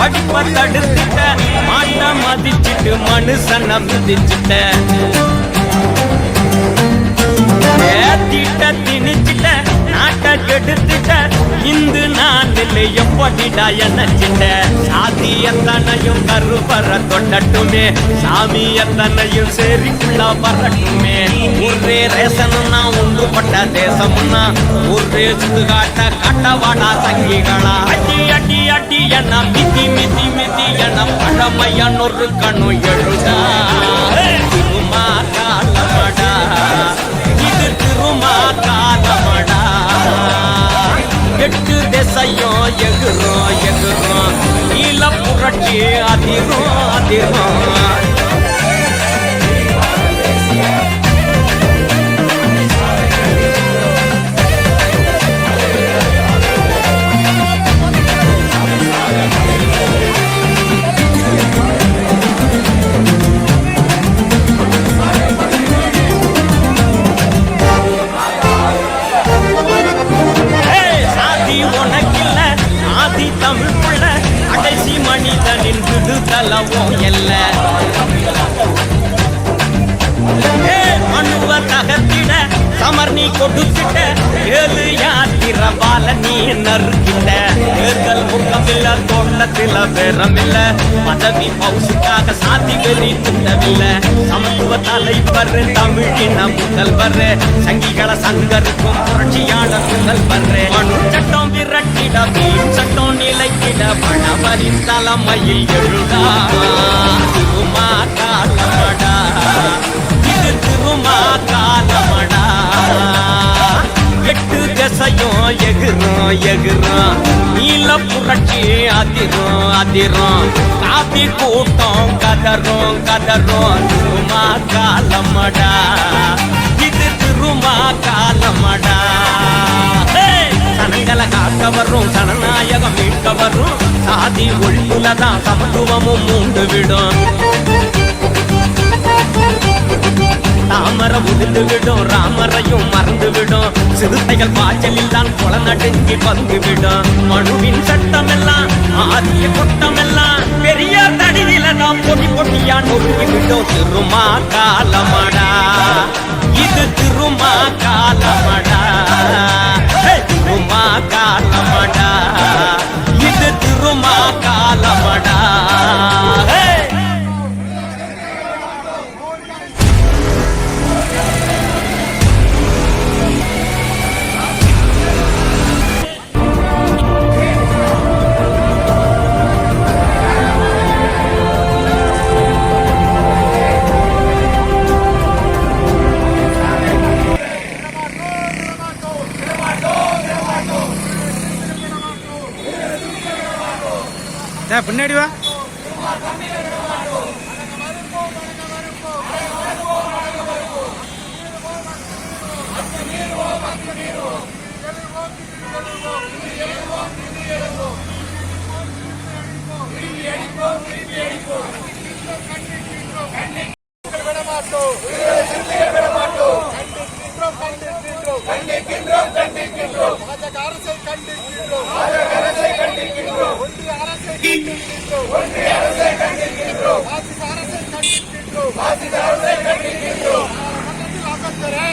படிப்ப தடுத்துட்ட மாட்டம் மதிச்சிட்டு மனுஷன மிதிச்சிட்ட. ஏத்திட்ட திணிச்சிட்ட நாட்ட கெடுத்துட்ட இந்து நான் நாட்டில் எப்படிடா என்னச்சிட்ட சாதி எத்தனையும் கருவற கொண்டட்டுமே சாமி எத்தனையும் சேரிக்குள்ள வரட்டுமே ஒரே ரேசனுன்னா ஒன்றுபட்ட தேசம்னா ஒரே சுடுகாட்ட கட்டவாடா சங்கிகளா. அடி அடி அடி என மிதி மிதி மிதி என பழமையனொரு கணு எழுதா. புரட்சி அதிரும் விடுதலவும் எல்ல மனுவ தகத்திட சமர் நீ கொடுத்துட்ட ஏழு யாத்திர பால நீ நறுக்கிட்ட? தேர்தல் முகமில்ல தோட்டத்தில பேரமில்ல பதவி பவுசுக்காக சாதி வெறி திட்டமில்ல. சமத்துவ தலைவர் தமிழின முதல்வர் சங்கிகள சங்கருக்கும் புரட்சியாளர் முதல்வர். மனு சட்டம் விரட்டிட மீன் சட்டம் நிலைக்கிட பணவரின் தலைமையில் எழுதா திருமா காலமடா இது திருமா காலமடா எட்டு திசையும் எகுறோம் எகுறோம். நீல புரட்சி அதிரும் அதிரும். காப்பி கூட்டம் கதரும் கதரும். திருமா காலமடா தான் சமத்துவமும் மூண்டு விடும் தாமரை உதிர்ந்து விடும் ராமரையும் மறந்து விடும் சிறுத்தைகள் பாய்ச்சலில் தான் குள நடுங்கி வந்து விடும் மனுவின் சட்டம் எல்லாம் ஆதிய கொட்டம் எல்லாம் பெரிய தடியில நாம் பொடி பொடியா நொறுங்கி விட்டோம் திருமா காலமடா இது திருமா காலமடா. திருமா காலமடா. டேய், பின்னாடி வா. பாஜக அரசை கண்டிக்கின்றோம் ஒன்றிய அரசை கண்டிக்கின்றோம் பாசிச அரசை கண்டிக்கின்றோம் மன்றத்தில் அகத்தரை